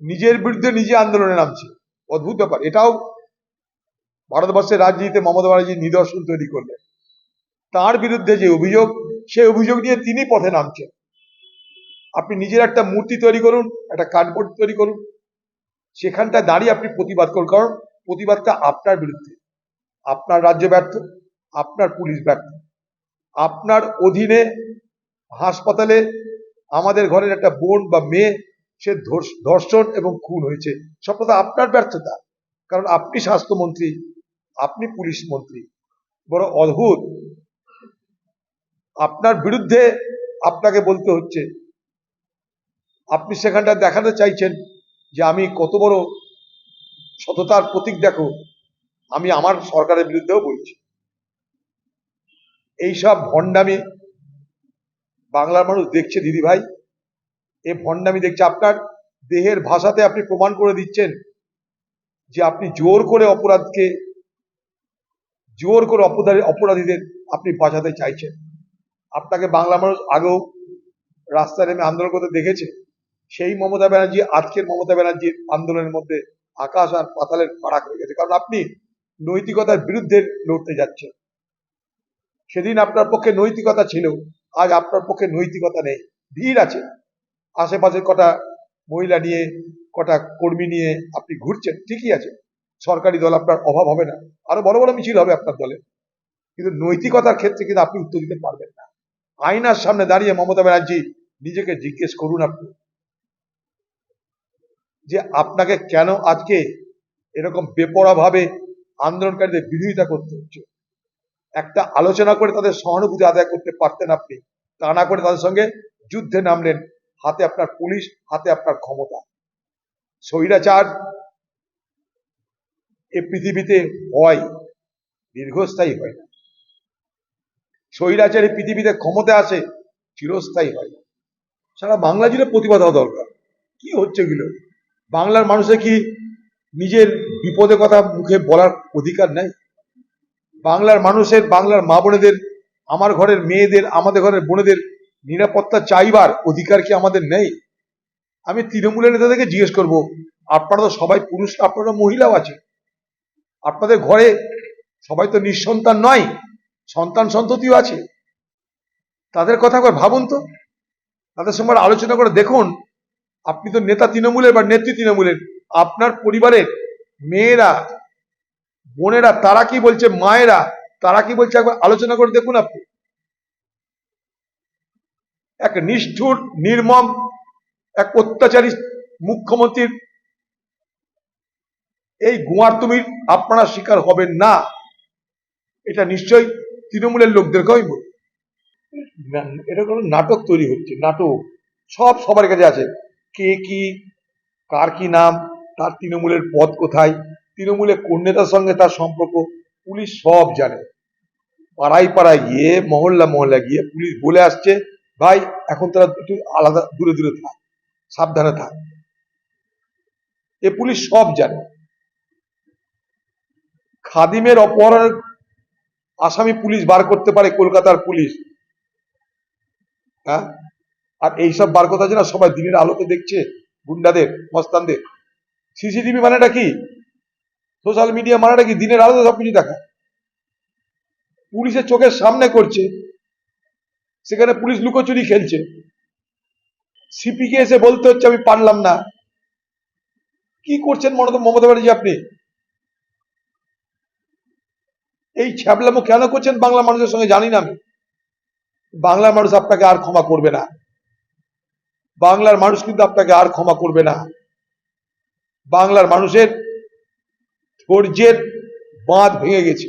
নিজের বিরুদ্ধে নিজে আন্দোলনে নামছে। অদ্ভুত ব্যাপার। এটাও ভারতবর্ষের রাজনীতিতে মমতা ব্যানার্জি নিদর্শন তৈরি করলেন। তার বিরুদ্ধে যে অভিযোগ, সেই অভিযোগ নিয়ে তিনি পথে নামছেন। আপনি নিজের একটা মূর্তি তৈরি করুন, একটা কার্ডবোর্ড তৈরি করুন। সেখানটা দাঁড়িয়ে আপনি প্রতিবাদ করুন। কারণ প্রতিবাদটা আপনার বিরুদ্ধে। আপনার রাজ্য ব্যর্থ, আপনার পুলিশ ব্যর্থ। আপনার অধীনে হাসপাতালে আমাদের ঘরের একটা বোন বা মেয়ে সে ধর্ষ- ধর্ষণ এবং খুন হয়েছে। সবটা তো আপনার ব্যর্থতা। কারণ আপনি স্বাস্থ্যমন্ত্রী, আপনি পুলিশ মন্ত্রী। বড় অদ্ভুত। আপনার বিরুদ্ধে আপনাকে বলতে হচ্ছে। আপনি সেখানটা দেখাতে চাইছেন যে আমি কত বড় সততার প্রতীক দেখো। আমি আমার সরকারের বিরুদ্ধেও বলছি। এইসব ভণ্ডামি বাংলার মানুষ দেখছে দিদি ভাই এ ভণ্ডামি দেখছে। আপনার দেহের ভাষাতে আপনি প্রমাণ করে দিচ্ছেন যে আপনি জোর করে অপরাধকে, জোর করে অপরাধী অপরাধীদের আপনি বাঁচাতে চাইছেন। আপনাকে বাংলা মানুষ আগেও রাস্তায় নেমে আন্দোলন করতে দেখেছে। সেই মমতা ব্যানার্জি, আজকের মমতা ব্যানার্জির আন্দোলনের মধ্যে আকাশ আর পাতালের ফারাক হয়ে গেছে। কারণ আপনি নৈতিকতার বিরুদ্ধে লড়তে যাচ্ছেন। সেদিন আপনার পক্ষে নৈতিকতা ছিল, আজ আপনার পক্ষে নৈতিকতা নেই। ভিড় আছে। আশেপাশে কটা মহিলা নিয়ে, কটা কর্মী নিয়ে আপনি ঘুরছেন, ঠিকই আছে। সরকারি দল আপনার অভাব হবে না। আরও বড় বড় মিছিল হবে আপনার দলে। কিন্তু নৈতিকতার ক্ষেত্রে কিন্তু আপনি উত্তর দিতে পারবেন না। আয়নার সামনে দাঁড়িয়ে মমতা ব্যানার্জি নিজেকে জিজ্ঞেস করুন আপনি। যে আপনাকে কেন আজকে এরকম বেপরা ভাবে আন্দোলনকারীদের বিরোধিতা করতে হচ্ছে? একটা আলোচনা করে তাদের সহানুভূতি আদায় করতে পারতেন আপনি। তা না করে তাদের সঙ্গে যুদ্ধে নামলেন হাতে আপনার পুলিশ, হাতে আপনার ক্ষমতা। স্বৈরাচার এ পৃথিবীতে হয়, দীর্ঘস্থায়ী হয় না। স্বৈরাচার পৃথিবীতে ক্ষমতা আসে, চিরস্থায়ী হয় না। সারা বাংলা জুড়ে প্রতিবাদ হওয়া দরকার। কি হচ্ছে এগুলো? বাংলার মানুষের কি নিজের বিপদের কথা মুখে বলার অধিকার নেই? বাংলার মানুষের, বাংলার মা বোনেদের, আমার ঘরের মেয়েদের, আমাদের ঘরের বোনেদের নিরাপত্তা চাইবার অধিকার কি আমাদের নেই? আমি তৃণমূলের নেতাদেরকে জিজ্ঞেস করব, আপনারা তো সবাই পুরুষ, আপনারা মহিলাও আছে আপনাদের ঘরে সবাই তো নিঃসন্তান নয়, সন্তান সন্ততিও আছে। তাদের কথা একবার ভাবুন তো। তাদের সঙ্গে আলোচনা করে দেখুন, আপনি তো নেতা তৃণমূলের বা নেত্রী তৃণমূলের, আপনার পরিবারের মেয়েরা, বোনেরা, তারা কি বলছে, মায়েরা, তারা কি বলছে, একবার আলোচনা করে দেখুন আপনি। এক নিষ্ঠুর, নির্মম, এক অত্যাচারী মুখ্যমন্ত্রীর এই গুয়ার তুমি আপনারা শিকার হবেন না। এটা নিশ্চয়ই তৃণমূলের লোকদেরকে আমি বলি এটা কোনো নাটক তৈরি হচ্ছে, নাটক। সব সবার কাছে আছে। কে কি, কার কি নাম, তার তৃণমূলের পদ কোথায়, তৃণমূলে কোন নেতার সঙ্গে তার সম্পর্ক, পুলিশ সব জানে। পাড়ায় পাড়ায় গিয়ে, মহল্লা মহল্লা গিয়ে পুলিশ বলে আসছে ভাই, এখন তারা একটু আলাদা, দূরে দূরে থাক, সাবধানে থাক। এ পুলিশ সব জানে। খাদিমের অপহরণের আসামি পুলিশ বার করতে পারে, কলকাতার পুলিশ। হ্যাঁ? আর এইসব বার কথা না, সবাই দিনের আলোতে দেখছে, গুন্ডাদের, মস্তানদের। সিসিটিভি মানেটা কি? সোশ্যাল মিডিয়া মানেটা কি? দিনের আলোতে সবকিছু দেখা। পুলিশের চোখের সামনে করছে। সেখানে পুলিশ লুকোচুরি খেলছে। সিপিকে এসে বলতে হচ্ছে, আমি পারলাম না। কি করছেন মমতা মমতা ব্যানার্জি আপনি? এই ছ্যাবলামো কেন করছেন বাংলা মানুষের সঙ্গে জানি না আমি। বাংলার মানুষ আপনাকে আর ক্ষমা করবে না। বাংলার মানুষ কিন্তু আপনাকে আর ক্ষমা করবে না। বাংলার মানুষের ধৈর্যের বাঁধ ভেঙে গেছে।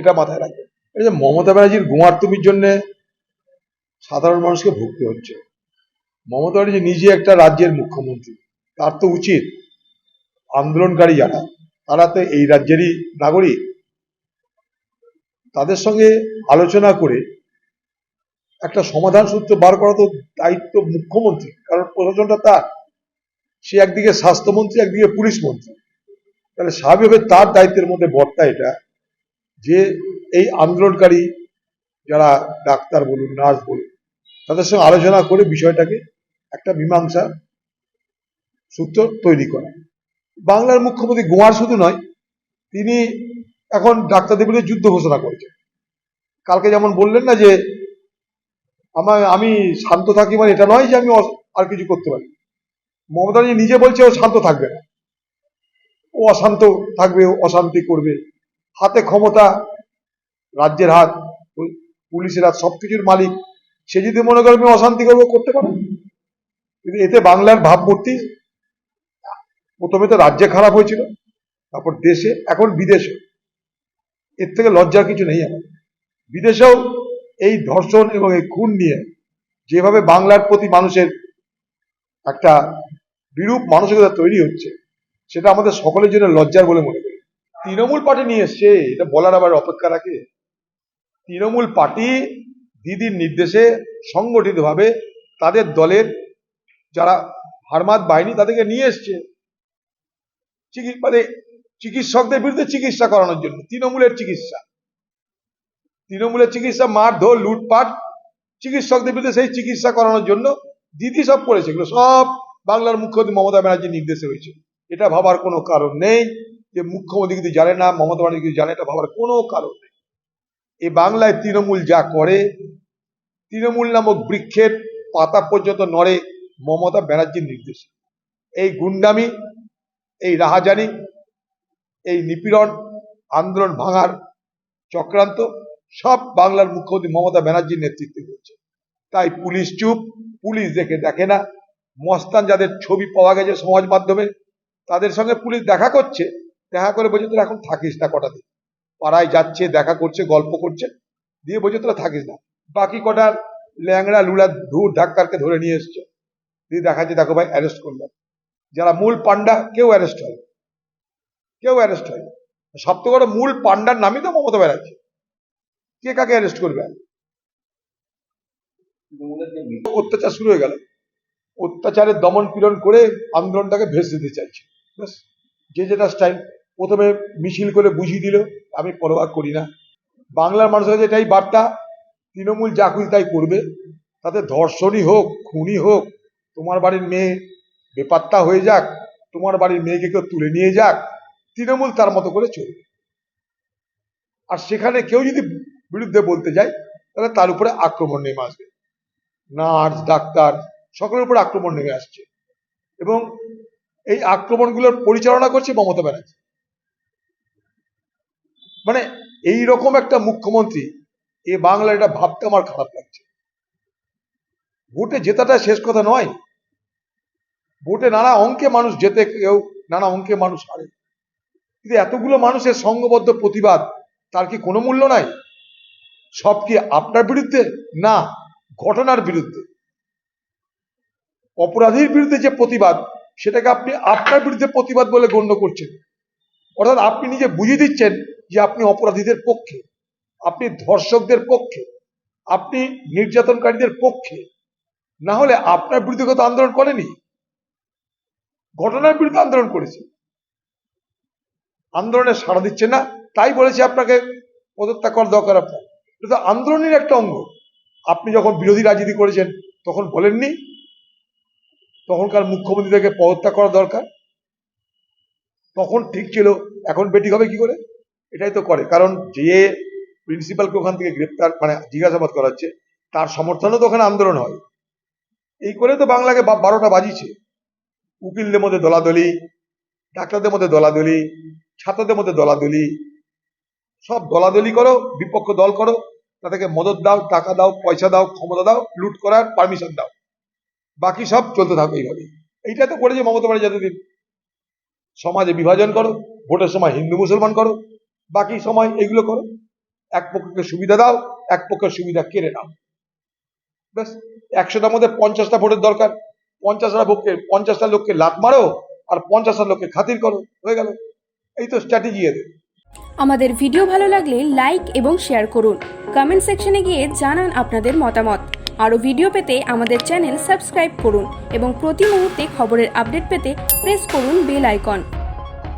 এটা মাথায় রাখবেন। এই যে মমতা ব্যানার্জির গুমার্তমির জন্য সাধারণ মানুষকে ভুগতে হচ্ছে। মমতা ব্যানার্জি নিজে একটা রাজ্যের মুখ্যমন্ত্রী, তার তো উচিত আন্দোলনকারী যারা, তারা তো এই রাজ্যেরই নাগরিক। তাদের সঙ্গে আলোচনা করে একটা সমাধান সূত্র বার করা তো দায়িত্ব মুখ্যমন্ত্রী, কারণ প্রশাসনটা তার। সে একদিকে স্বাস্থ্যমন্ত্রী, একদিকে পুলিশ মন্ত্রী। তাহলে স্বাভাবিকভাবে তার দায়িত্বের মধ্যে বর্তা এটা যে এই আন্দোলনকারী যারা ডাক্তার বলুন, নার্স বলুন তাদের সঙ্গে আলোচনা করে বিষয়টাকে একটা মীমাংসা সূত্র তৈরি করা। বাংলার মুখ্যমন্ত্রী গোয়ার শুধু নয়, তিনি এখন ডাক্তারদের বিরুদ্ধে যুদ্ধ ঘোষণা করেছেন। কালকে যেমন বললেন না যে, আমার, আমি শান্ত থাকি মানে এটা নয় যে আমি আর কিছু করতে পারি। মমতা নিজে বলছে ও শান্ত থাকবে না। ও অশান্ত থাকবে, ও অশান্তি করবে। হাতে ক্ষমতা, রাজ্যের হাত, পুলিশের হাত, সবকিছুর মালিক সে যদি মনে করে আমি অশান্তি করব, করতে পারে কিন্তু এতে বাংলার ভাবমূর্তি, প্রথমে তো রাজ্যে খারাপ হয়েছিল, তারপর দেশে, এখন বিদেশে। এর থেকে লজ্জার কিছু নেই আমার। বিদেশেও এই ধর্ষণ এবং এই খুন নিয়ে যেভাবে বাংলার প্রতি মানুষের একটা বিরূপ মানসিকতা তৈরি হচ্ছে, সেটা আমাদের সকলের জন্য লজ্জার বলে মনে করি। তৃণমূল পার্টি নিয়ে এসছে, এটা বলার আবার অপেক্ষা রাখে। তৃণমূল পার্টি দিদির নির্দেশে সংগঠিতভাবে তাদের দলের যারা হারমাত বাহিনী তাদেরকে নিয়ে এসছে। মানে চিকিৎসকদের বিরুদ্ধে চিকিৎসা করানোর জন্য, তৃণমূলের চিকিৎসা। তৃণমূলের চিকিৎসা, মারধর, লুটপাট, চিকিৎসকদের বিরুদ্ধে সেই চিকিৎসা করানোর জন্য দিদি সব করেছে। এগুলো সব বাংলার মুখ্যমন্ত্রী মমতা ব্যানার্জির নির্দেশে হয়েছে। এটা ভাবার কোনো কারণ নেই যে মুখ্যমন্ত্রী কিছু জানে না, মমতা ব্যানার্জি কিছু জানে, এটা ভাবার কোনো কারণ নেই। এই বাংলায় তৃণমূল যা করে, তৃণমূল নামক বৃক্ষের পাতা পর্যন্ত নড়ে মমতা ব্যানার্জির নির্দেশে। এই গুন্ডামি, এই রাহাজানি, এই নিপীড়ন, আন্দোলন ভাঙার চক্রান্ত সব বাংলার মুখ্যমন্ত্রী মমতা ব্যানার্জির নেতৃত্বে হচ্ছে তাই পুলিশ চুপ, পুলিশ দেখে দেখে না। মস্তান যাদের ছবি পাওয়া গেছে সমাজ মাধ্যমে, তাদের সঙ্গে পুলিশ দেখা করছে, দেখা করে বলছে তোরা এখন থাকিস না কটা দিন। পাড়ায় যাচ্ছে, দেখা করছে, গল্প করছে, দিয়ে বলছে, তোরা থাকিস না। বাকি কটার ল্যাংড়া, লুলা, ধূর, ধাক্কারকে ধরে নিয়ে এসছে। দিয়ে দেখা যাচ্ছে, দেখো ভাই অ্যারেস্ট করলাম যারা মূল পান্ডা কেউ অ্যারেস্ট হয় কেউ অ্যারেস্ট হয় সব থেকে বড় মূল পান্ডার নামই তো মমতা ব্যানার্জি। কে কাকে অ্যারেস্ট করবে? অত্যাচার শুরু হয়ে গেল। অত্যাচারের দমন পীড়ন করে আন্দোলনটাকে ভেসে দিতে চাইছে। যে যেটা স্টাইল প্রথমে মিছিল করে বুঝিয়ে দিল, আমি পরোয়া করি না। বাংলার মানুষের কাছে এটাই বার্তা, তৃণমূল যা খুশি তাই করবে। তাতে ধর্ষণই হোক, খুনই হোক, তোমার বাড়ির মেয়ে বেপাত্তা হয়ে যাক, তোমার বাড়ির মেয়েকে কেউ তুলে নিয়ে যাক, তৃণমূল তার মতো করে চলবে। আর সেখানে কেউ যদি বিরুদ্ধে বলতে যায়, তাহলে তার উপরে আক্রমণ নেমে আসবে। নার্স, ডাক্তার, সকলের উপরে আক্রমণ নেমে আসছে। এবং এই আক্রমণগুলোর পরিচালনা করছে মমতা ব্যানার্জি। মানে এই রকম একটা মুখ্যমন্ত্রী, এ বাংলা এটা ভাবতে আমার খারাপ লাগছে। ভোটে জেতাটা শেষ কথা নয়। ভোটে নানা অঙ্কে মানুষ জেতে কেউ, নানা অঙ্কে মানুষ হারে। কিন্তু এতগুলো মানুষের সংঘবদ্ধ প্রতিবাদ, তার কি কোনো মূল্য নাই? সব কি আপনার বিরুদ্ধে? না, ঘটনার বিরুদ্ধে। অপরাধীর বিরুদ্ধে যে প্রতিবাদ, সেটাকে আপনি আপনার বিরুদ্ধে প্রতিবাদ বলে গণ্য করছেন। অর্থাৎ আপনি নিজে বুঝিয়ে দিচ্ছেন যে আপনি অপরাধীদের পক্ষে, আপনি ধর্ষকদের পক্ষে, আপনি নির্যাতনকারীদের পক্ষে, না হলে আপনার বিরুদ্ধে কত আন্দোলন করেনি। ঘটনার বিরুদ্ধে আন্দোলন করেছে। আন্দোলনে সাড়া দিচ্ছে না, তাই বলেছে আপনাকে পদত্যাগ করা দরকার আপনার। এটা তো আন্দোলনের একটা অঙ্গ। আপনি যখন বিরোধী রাজনীতি করেছেন, তখন বলেননি, তখনকার মুখ্যমন্ত্রী থেকে পদত্যাগ করা দরকার। তখন ঠিক ছিল, এখন বেটি হবে কি করে? এটাই তো করে। কারণ যে প্রিন্সিপালকে ওখান থেকে গ্রেপ্তার মানে জিজ্ঞাসাবাদ করাচ্ছে, তার সমর্থনও তো ওখানে আন্দোলন হয়। এই করে তো বাংলাকে বারোটা বাজিছে উকিলদের মধ্যে দলাদলি, ডাক্তারদের মধ্যে দলাদলি, ছাত্রদের মধ্যে দলাদলি। সব দলাদলি করো, বিপক্ষ দল করো, তাদেরকে মদত দাও, টাকা দাও, পয়সা দাও, ক্ষমতা দাও, লুট করার পারমিশন দাও। বাকি সব চলতে থাকবে এইভাবে। এইটা তো করেছে মমতা ব্যানার্জি যতদিন সমাজে বিভাজন করো, ভোটের সময় হিন্দু মুসলমান করো বাকি সময় এগুলো করো। এক পক্ষকে সুবিধা দাও, এক পক্ষের সুবিধা কেড়ে নাও। ব্যাস, একশোটার মধ্যে পঞ্চাশটা ভোটের দরকার। পঞ্চাশটা ভোটকে পঞ্চাশটা লোককে লাত মারো আর পঞ্চাশটা লোককে খাতির করো। হয়ে গেল। এই তো স্ট্র্যাটেজি এদের আমাদের ভিডিও ভালো লাগলে লাইক এবং শেয়ার করুন। কমেন্ট সেকশনে গিয়ে জানান আপনাদের মতামত। আরও ভিডিও পেতে আমাদের চ্যানেল সাবস্ক্রাইব করুন এবং প্রতি মুহূর্তে খবরের আপডেট পেতে প্রেস করুন বেল আইকন